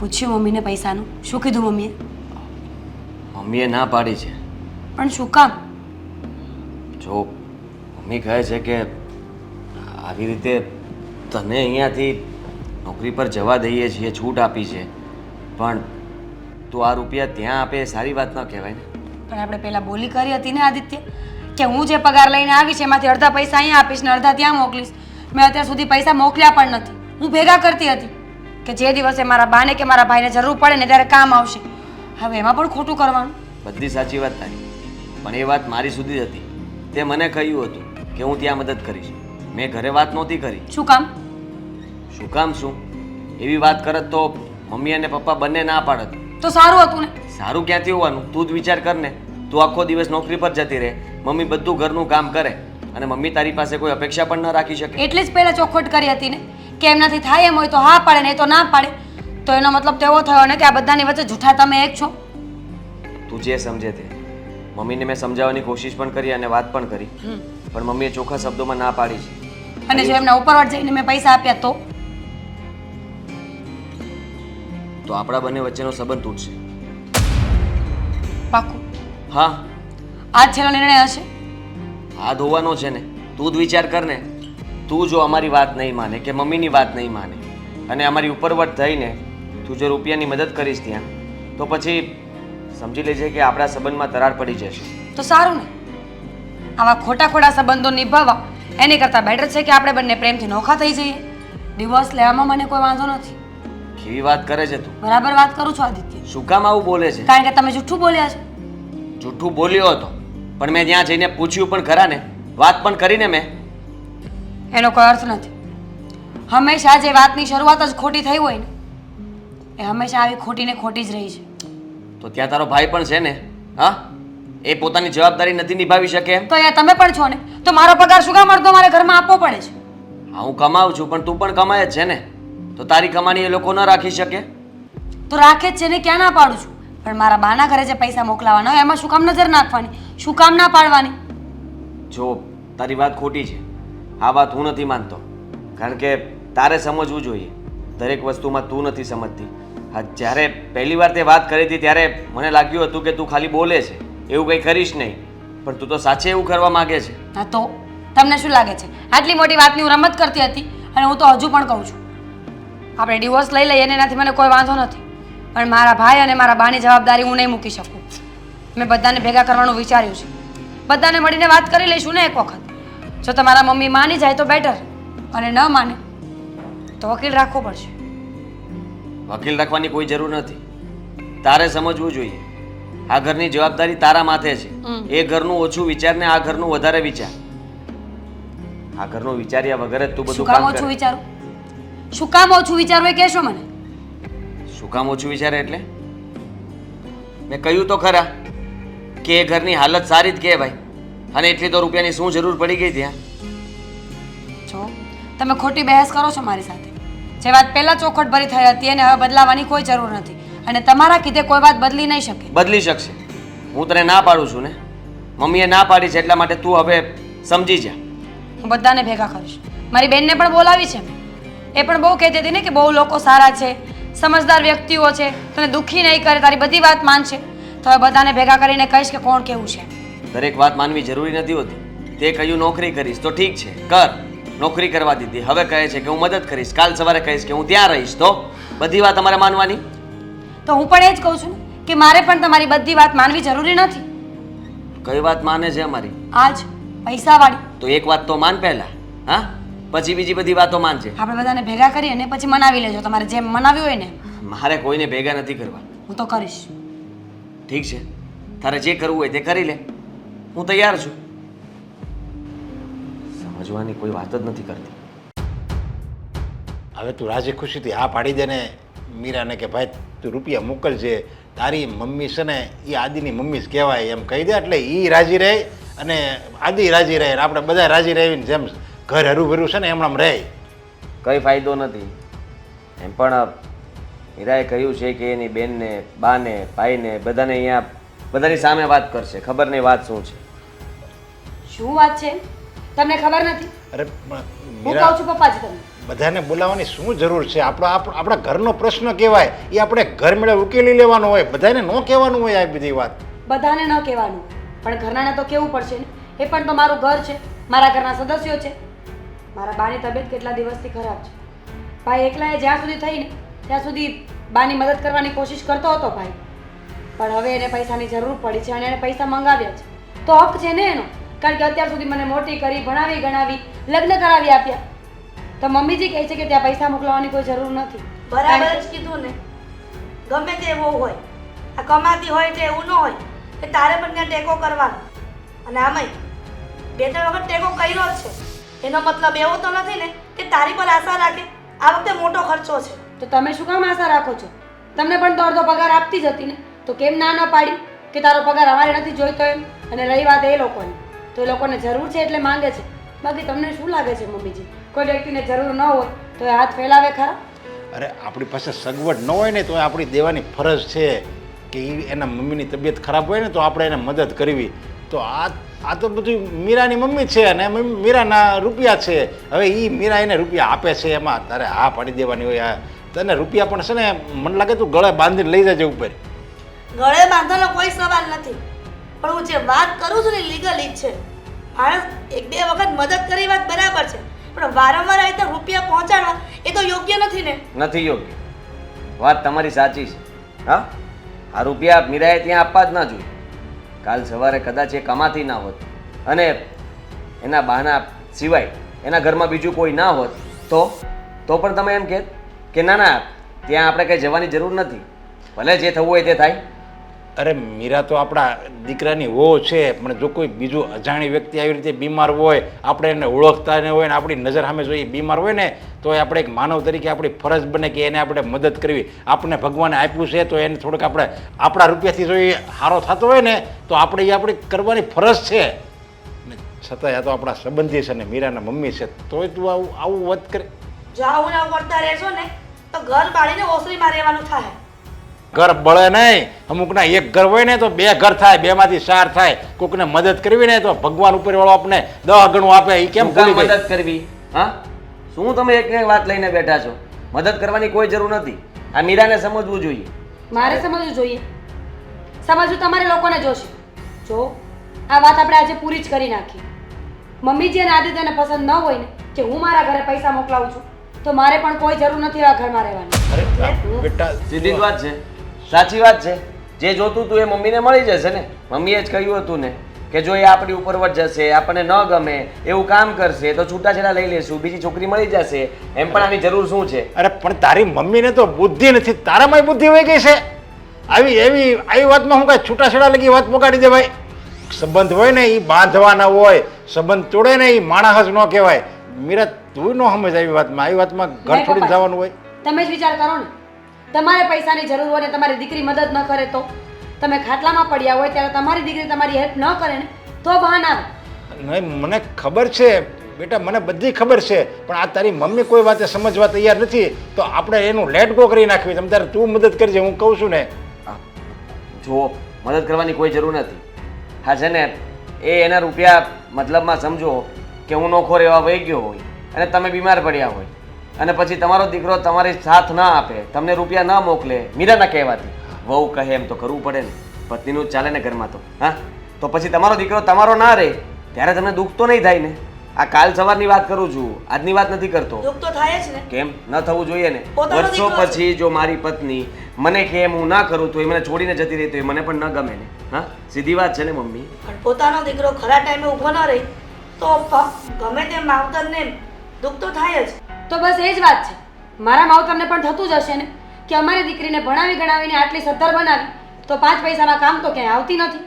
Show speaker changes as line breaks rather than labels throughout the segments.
પૂછ્યું મમ્મીને પૈસાનું? શું કીધું મમ્મીએ?
મમ્મીએ ના પાડી છે.
પણ શું કામ?
જો મમ્મી કહે છે કે આવી રીતે તને અહીંયાથી નોકરી પર જવા દઈએ છીએ છૂટ આપી છે. પણ તું આ રૂપિયા ત્યાં આપે સારી વાત ન કહેવાય ને.
પણ આપણે પહેલાં બોલી કરી હતી ને આદિત્ય કે હું જે પગાર લઈને આવીશ એમાંથી અડધા પૈસા અહીંયા આપીશ ને અડધા ત્યાં મોકલીશ. મેં અત્યાર સુધી પૈસા મોકલ્યા પણ નથી. હું ભેગા કરતી હતી. કે જે દિવસે મારા બાને કે મારા ભાઈને જરૂર પડે ને ત્યારે કામ આવશે. હવે એમાં પણ ખોટું કરવાનું.
બધી સાચી વાત તારી. પણ એ વાત મારી સુધી જ હતી. તે મને કહ્યું હતું કે હું ત્યાં મદદ કરીશ. મેં ઘરે વાત નહોતી કરી.
શું કામ?
શું કામ શું? એવી વાત કરત તો મમ્મી અને પપ્પા બંને ના પાડત.
તો સારું હતું ને?
સારું ક્યાંથી હોવાનું? તું જ વિચાર કર ને. તું આખો દિવસ નોકરી પર જતી રહે. મમ્મી બધું ઘરનું કામ કરે. અને મમ્મી તારી પાસે કોઈ અપેક્ષા પણ ન રાખી શકે.
એટલે જ પહેલાં ચોખવટ કરી હતી ને? કે એમનાથી થાય એમ હોય તો હા પાડે નહીં તો ના પાડે. તો એનો મતલબ તો એવો થયો ને કે આ બધાની વચ્ચે જૂઠા તમે એક છો.
તું જે સમજે તે. મમ્મીને મેં સમજાવવાની કોશિશ પણ કરી અને વાત પણ કરી. પણ મમ્મીએ ચોખ્ખા શબ્દોમાં ના પાડી છે.
અને જો એમના ઉપરવાટ જઈને મેં પૈસા આપ્યા તો?
તો આપણા બંને વચ્ચેનો સંબંધ તૂટશે.
પાકું.
હા.
આ છેલ્લો નિર્ણય હશે?
આ ધોવાનો છે ને. તું જ વિચાર કર ને. તું જો અમારી વાત નહીં માને કે મમ્મીની વાત નહીં માને અને અમારી ઉપરવટ થઈને તું જો રૂપિયાની મદદ કરીશ ત્યાં તો પછી સમજી લેજે કે આપણા સંબંધમાં તરાર પડી જશે.
તો સારું ને. આવા ખોટા ખોટા સંબંધો નિભાવવા એની કરતાં બેટર છે કે આપણે બંને પ્રેમથી નોખા થઈ જઈએ. ડિવોર્સ લેવામાં મને કોઈ વાંધો નથી.
કેવી વાત કરે છે તું?
બરાબર વાત કરું છું આદિત્ય.
શું કામ આવું બોલે છે?
કારણ કે તમે જૂઠું બોલ્યા છો.
જૂઠું બોલ્યો હતો પણ મેં ત્યાં જઈને પૂછ્યું પણ ખરા ને. વાત પણ કરીને મેં
એનો કોઈ અર્થ નથી. હંમેશા જે વાતની શરૂઆત જ ખોટી થઈ હોય ને એ હંમેશા આવી ખોટી ને ખોટી જ રહી છે.
તો ત્યાં તારો ભાઈ પણ છે ને હા? એ પોતાની જવાબદારી નથી નિભાવી શકે એમ?
તો અહીંયા તમે પણ છો ને તો મારો પગાર શું કામ અડધો મારે ઘરમાં આપવો પડે છે?
હા હું કમાઉં છું પણ તું પણ કમાય જ છે ને. તો તારી કમાણી એ લોકો ન રાખી શકે?
તો રાખે જ છે ને ક્યાં ના પાડું છું? પણ મારા બાના ઘરે જે પૈસા મોકલાવાના હોય એમાં શું કામ નજર નાખવાની? શું કામ ના પાડવાની?
જો તારી વાત ખોટી છે. આ વાત હું નથી માનતો. કારણ કે તારે સમજવું જોઈએ. દરેક વસ્તુમાં તું નથી સમજતી. હા, જ્યારે પહેલી વાર તે વાત કરી હતી ત્યારે મને લાગ્યું હતું કે તું ખાલી બોલે છે. એવું કંઈ કરીશ નહીં. પણ તું તો સાચે એવું કરવા માંગે છે.
હા, તો? તમને શું લાગે છે? આટલી મોટી વાતની હું રમત કરતી હતી અને હું તો હજુ પણ કહું છું. આપણે ડિવોર્સ લઈ લઈએ, એનાથી મને કોઈ વાંધો નથી. પણ મારા ભાઈ અને મારા બાની જવાબદારી હું નહીં મૂકી શકું. મેં બધાને ભેગા કરવાનું વિચાર્યું છે. બધાને મળીને વાત કરી લઈશું ને એક વખત? જો તમારા મમ્મી માની જાય તો બેટર અને ન માને તો વકીલ રાખવો પડશે.
વકીલ રાખવાની કોઈ જરૂર નથી. તારે સમજવું જોઈએ. આ ઘરની જવાબદારી તારા માથે છે. એ ઘરનું ઓછું વિચાર ને આ ઘરનું વધારે વિચાર. આ ઘરનું વિચાર્યા વગર જ તું બધું
કામ ઓછું વિચારું? શું કામ ઓછું વિચારવું એ કહેશો મને.
શું કામ ઓછું વિચારે એટલે? મેં કહ્યું તો ખરા કે એ ઘરની હાલત સારી જ કહેવાય. અને એટલી તો રૂપિયાની શું જરૂર પડી ગઈ ત્યાં?
જો તમે ખોટી બહેસ કરો છો મારી સાથે. જે વાત પહેલા ચોખટ ભરી થઈ હતી એને હવે બદલાવાની કોઈ જરૂર નથી. અને તમારા કીધે કોઈ વાત બદલી નહીં શકે.
બદલી શકશે. હું તને ના પાડું છું ને? મમ્મીએ ના પાડી છે એટલા માટે તું હવે સમજી જા.
હું બધાને ભેગા કરીશ. મારી બેનને પણ બોલાવી છે એ પણ બહુ કહેતી હતી ને કે બહુ લોકો સારા છે સમજદાર વ્યક્તિઓ છે. તને દુઃખી નહીં કરે તારી બધી વાત માનશે. તો હવે બધાને ભેગા કરીને કહીશ કે કોણ કેવું છે.
દરેક વાત માનવી જરૂરી નથી હોતી. તે કહ્યું નોકરી કરીશ તો ઠીક છે કર. નોકરી કરવા દીધી. હવે કહે છે કે હું મદદ કરીશ. કાલ સવારે કહીશ કે હું ત્યાં રહીશ. તો બધી વાત તમારે માનવાની?
તો હું પણ એ જ કહું છું કે મારે પણ તમારી બધી વાત માનવી જરૂરી નથી.
કઈ વાત માને છે અમારી?
આજ પૈસાવાળી.
તો એક વાત તો માન પહેલા હા? પછી બીજી બધી વાતો માનજે.
આપણે બધાને ભેગા કરીએ ને પછી મનાવી લેજો. તમારે જેમ મનાવ્યું હોય ને.
મારે કોઈને ભેગા નથી કરવા.
હું તો કરીશ.
ઠીક છે. તારે જે કરવું હોય તે કરી લે. હું તૈયાર છું. સમજવાની કોઈ વાત જ નથી કરતી.
હવે તું રાજી ખુશીથી હા પાડી દે ને મીરાને કે ભાઈ તું રૂપિયા મોકલજે. તારી મમ્મી છે ને એ આદિની મમ્મી જ કહેવાય. એમ કહી દે એટલે એ રાજી રહે અને આદિ રાજી રહે આપણે બધા રાજી રહીને જેમ ઘર હરુભરું છે ને એમણામ રહે.
કંઈ ફાયદો નથી. એમ પણ મીરાએ કહ્યું છે કે એની બેનને બાને ભાઈને બધાને અહીંયા બધાની સામે વાત કરશે. ખબર નહીં વાત શું છે?
શું વાત છે? તમને ખબર નથી?
અરે
હું કહું છું પપ્પાજી તમને.
બધાને બોલાવવાની શું જરૂર છે? આપણો આપ- આપણા ઘરનો પ્રશ્ન કહેવાય એ આપણે ઘર મેળે ઉકેલી લેવાનો હોય. બધાને ન કહેવાનું હોય આ બધી વાત.
બધાને ન કહેવાનું પણ ઘરનાને તો કહેવું પડશે ને? એ પણ તો મારું ઘર છે. મારા ઘરના સદસ્યો છે. મારા બાની તબિયત કેટલા દિવસથી ખરાબ છે. ભાઈ એકલાએ જ્યાં સુધી થઈ ને ત્યાં સુધી બાની મદદ કરવાની કોશિશ કરતો હતો ભાઈ. પણ હવે એને પૈસાની જરૂર પડી છે અને એને પૈસા મંગાવ્યા છે. તો હક છે ને એનો? કારણ કે અત્યાર સુધી મને મોટી કરી ભણાવી ગણાવી લગ્ન કરાવી આપ્યા. તો મમ્મીજી કહે છે કે ત્યાં પૈસા મોકલવાની કોઈ જરૂર નથી.
બરાબર જ કીધું ને. ગમે તે એવો હોય. આ કમાતી હોય એટલે એવું ન હોય કે તારે પણ ત્યાં ટેકો કરવાનો. અને આમાંય બે ત્રણ વખત ટેકો કર્યો જ છે. એનો મતલબ એવો તો નથી ને કે તારી પર આશા રાખે. આ વખતે મોટો ખર્ચો છે.
તો તમે શું કામ આશા રાખો છો? તમને પણ તો અડધો પગાર આપતી જ હતી ને. તો કેમ ના ન પાડી કે તારો પગાર અમારે નથી જોઈતો એમ? અને રહી વાત એ લોકોની. તો એ લોકોને જરૂર છે એટલે માંગે છે. બાકી તમને શું લાગે છે, મમ્મીજી? કોઈ વ્યક્તિને જરૂર ન હોય તો એ હાથ ફેલાવે ખરા?
અરે, આપણી પાસે સગવડ ન હોય ને તો આપણી દેવાની ફરજ છે કે એના મમ્મીની તબિયત ખરાબ હોય ને તો આપણે એને મદદ કરવી. તો આ આ તો બધું મીરાની મમ્મી છે અને મીરાના રૂપિયા છે. હવે એ મીરા એને રૂપિયા આપે છે એમાં. તારે હા પાડી દેવાની હોય તને રૂપિયા પણ છે ને, મને લાગે તું ગળે બાંધીને લઈ જજે ઉપર.
ગળે બાંધવાનો કોઈ સવાલ નથી. પણ હું જે વાત કરું છું ને લીગલી છે. માણસ એક બે વખત મદદ કરી વાત બરાબર છે. પણ વારંવાર આવી રીતે રૂપિયા પહોંચાડવા એ તો યોગ્ય નથી ને.
નથી યોગ્ય. વાત તમારી સાચી છે. હા? આ રૂપિયા મીરાએ ત્યાં આપવા જ ના જોઈએ. કાલ સવારે કદાચ એ કમાતી ના હોત અને એના બહાના સિવાય એના ઘરમાં બીજું કોઈ ના હોત, તો? તો પણ તમે એમ કહેત કે ના ના, ત્યાં આપણે કંઈ જવાની જરૂર નથી. ભલે જે થવું હોય તે થાય.
અરે મીરા તો આપણા દીકરાની હો છે, પણ જો કોઈ બીજું અજાણી વ્યક્તિ આવી રીતે બીમાર હોય, આપણે એને ઓળખતા ન હોય ને આપણી નજર સામે જો એ બીમાર હોય ને, તો એ આપણે એક માનવ તરીકે આપણી ફરજ બને કે એને આપણે મદદ કરવી. આપણને ભગવાને આપ્યું છે, તો એને થોડુંક આપણે આપણા રૂપિયાથી જો એ સારો થતો હોય ને, તો આપણે એ આપણી કરવાની ફરજ છે. છતાંય આ તો આપણા સંબંધી છે ને મીરાના મમ્મી છે, તોય તું આવું આવું વધ કરે.
જો આવું કરતા રહેશો ને, તો ઘર બાળીને ઓસરીમાં રહેવાનું થાય.
ઘર બળે નહીં. અમુકના એક ઘર હોય ને તો બે ઘર થાય બેમાંથી ચાર થાય. કોકને મદદ કરવી ને તો ભગવાન ઉપર વાળો આપને દહ ગણું આપે. એ કેમ ભૂલી ગઈ?
મદદ કરવી? હા? શું તમે એક એક વાત લઈને બેઠા છો? મદદ કરવાની કોઈ જરૂર નથી. આ મીરાને સમજવું જોઈએ.
મારે સમજવું જોઈએ. સમજવું તમારે લોકોને જોશે. જો આ વાત આપણે આજે પૂરી જ કરી નાખી. મમ્મીજી અને આદિત્યને પસંદ ન હોય ને કે હું મારા ઘરે પૈસા મોકલાવું છું તો મારે પણ કોઈ જરૂર નથી આ ઘરમાં રહેવાની.
અરે આ બેટા
સીધી જ વાત છે. સાચી વાત છે. જે જોતું તું એ મમ્મીને મળી જશે ને? મમ્મીએ જ કહ્યું હતું ને કે જો એ આપણી ઉપરવટ જશે આપણને ન ગમે એવું કામ કરશે તો છૂટાછેડા લઈ લેશું બીજી છોકરી મળી જશે. એમ પણ આની જરૂર શું છે?
અરે પણ તારી મમ્મીને તો બુદ્ધિ નથી. તારામાં બુદ્ધિ હોય ગઈ છે. આવી એવી આવી વાતમાં હું કાંઈ છૂટાછેડા લગી વાત પગાડી દેવાય સંબંધ હોય ને એ બાંધવાના હોય સંબંધ તોડે ને એ માણસ જ ન કહેવાય. મીરા તું ન સમજ આવી વાતમાં. આવી વાતમાં ઘર છોડીને જવાનું હોય.
તમે જ વિચાર કરો ને. તમારે પૈસાની જરૂર હોય ને તમારી દીકરી મદદ ન કરે તો? તમે ખાટલામાં પડ્યા હોય ત્યારે તમારી દીકરી તમારી હેલ્પ ન કરે ને તો ભાન આવે.
નહીં મને ખબર છે. બેટા મને બધી ખબર છે. પણ આ તારી મમ્મી કોઈ વાતે સમજવા તૈયાર નથી તો આપણે એનું લેટ ગો કરી નાખવી. તમે તારે તું મદદ કરજે હું કહું છું ને.
જો જુઓ મદદ કરવાની કોઈ જરૂર નથી. હા છે ને એ એના રૂપિયા મતલબમાં સમજો કે હું નોખો રહેવા વહી ગયો હોય અને તમે બીમાર પડ્યા હોય. અને પછી તમારો દીકરો તમારી સાથ ના આપે તમને રૂપિયા ના મોકલે મીરાના કહેવાથી. વહુ કહે એમ તો કરવું પડે ને. પત્નીનું ચાલે ને ઘરમાં તો. હા? તો પછી તમારો દીકરો તમારો ના રહે ત્યારે તમને દુઃખ તો નહીં થાય ને. આ કાલ સવારની વાત કરું છું આજની વાત નથી કરતો.
દુઃખ તો થાય જ ને.
કેમ? ન થવું જોઈએ ને. વર્ષો પછી જો મારી પત્ની મને કે એમ હું ના કરું તો એ મને છોડીને જતી રહી તો એ મને પણ ન ગમે ને. હા? સીધી વાત છે ને મમ્મી?
પણ પોતાનો દીકરો ખરા ટાઈમે ઊભો ન રહે તો ગમે તે માવતરને દુઃખ તો થાય જ.
તો બસ એ જ વાત છે. મારા માવતરને પણ થતું જ હશે ને? કે અમારી દીકરીને ભણાવી ગણાવીને આટલી સદ્ધર બનાવી તો પાંચ પૈસામાં કામ તો ક્યાંય આવતી નથી.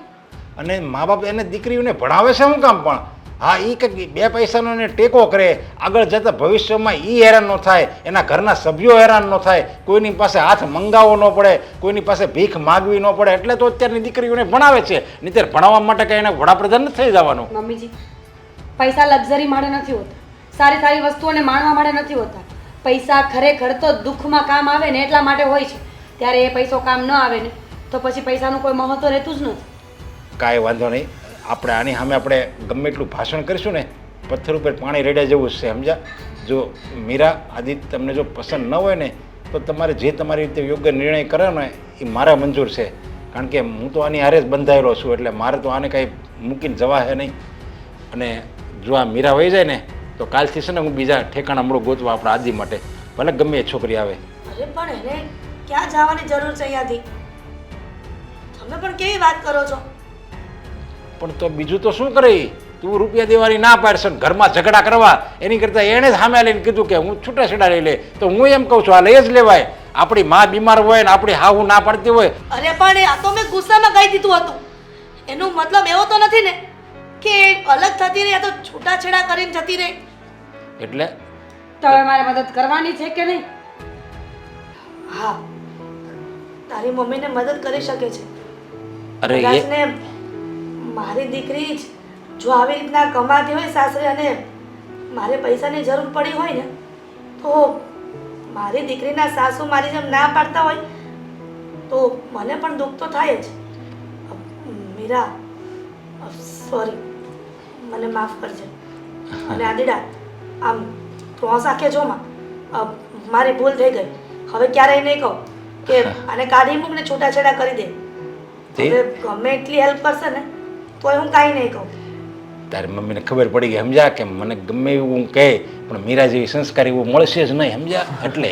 અને મા બાપ એને દીકરીઓને ભણાવે છે શું કામ પણ? હા એ કંઈક બે પૈસાનો એને ટેકો કરે આગળ જતાં ભવિષ્યમાં એ હેરાન ન થાય એના ઘરના સભ્યો હેરાન ન થાય કોઈની પાસે હાથ મંગાવવો ન પડે કોઈની પાસે ભીખ માગવી ન પડે એટલે તો અત્યારની દીકરીઓને ભણાવે છે. નહીં ભણાવવા માટે કંઈ એને વડાપ્રધાન નથી થઈ જવાનું.
મમ્મીજી પૈસા લક્ઝરી માટે નથી હોતા. સારી સારી વસ્તુઓને માણવા માટે નથી હોતા. પૈસા ખરેખર તો દુઃખમાં કામ આવે ને એટલા માટે હોય છે. ત્યારે એ પૈસો કામ ન આવે ને, તો પછી પૈસાનું કોઈ મહત્વ રહેતું જ નથી.
કાંઈ વાંધો નહીં. આપણે આની સામે આપણે ગમે એટલું ભાષણ કરીશું ને, પથ્થર ઉપર પાણી રેડ્યા જેવું છે સમજા જો મીરા આદિત્ય તમને જો પસંદ ન હોય ને, તો તમારે જે તમારી રીતે યોગ્ય નિર્ણય કરે ને એ મારા મંજૂર છે. કારણ કે હું તો આની હારે જ બંધાયેલો છું, એટલે મારે તો આને કાંઈ મૂકીને જવા હે નહીં. અને જો આ મીરા વહી જાય ને તો કાલથી છે ને હું બીજા ઠેકાણા મળું ગોતવા આપણા આદિ માટે. ભલે ગમે એ છોકરી આવે.
અરે પણ એને ક્યાં જવાની જરૂર છે અહીંયાથી? તમે પણ કેવી વાત કરો છો?
પણ તો બીજું તો શું કરે તું રૂપિયા દેવાની ના પાડશે ને ઘરમાં ઝઘડા કરવા. એની કરતાં એણે જ સામે લઈને કીધું કે હું છૂટાછેડા લઈ લે. તો હું એમ કહું છું આ લઈ જ લેવાય. આપણી માં બીમાર હોય ને આપણી હાહુ ના પડતી હોય.
અરે પણ આ તો મેં ગુસ્સામાં કહી દીધું હતું. એનો મતલબ એવો તો નથી ને. કે અલગ થતી રહી આ તો છૂટાછેડા કરીને જતી રહી.
એટલે?
તો હવે મારે મદદ કરવાની છે કે નહીં?
હા. તારી મમ્મીને મદદ કરી શકે છે.
અરે એ
ને મારી દીકરી જ જો આવી રીતના કમાતી હોય સાસરે અને મારે પૈસાની જરૂર પડી હોય ને તો મારી દીકરીના સાસુ મારી જેમ ના પાડતા હોય તો મને પણ દુઃખ તો થાય જ. મીરા સોરી મને માફ કરજે. અને આદિડા આમ તું હસાખે જો માં મારી ભૂલ થઈ ગઈ. હવે ક્યારેય નહીં કહું કે આને કાઢી મૂક ને છૂટાછેડા કરી દે? હવે ગમે એટલી હેલ્પ કરશે ને તોય હું કાંઈ નહીં કહું.
તારી મમ્મીને ખબર પડી ગઈ સમજ્યા કે મને ગમે એવું હું કહે પણ મીરા જેવી સંસ્કાર એવું મળશે જ નહીં સમજ્યા એટલે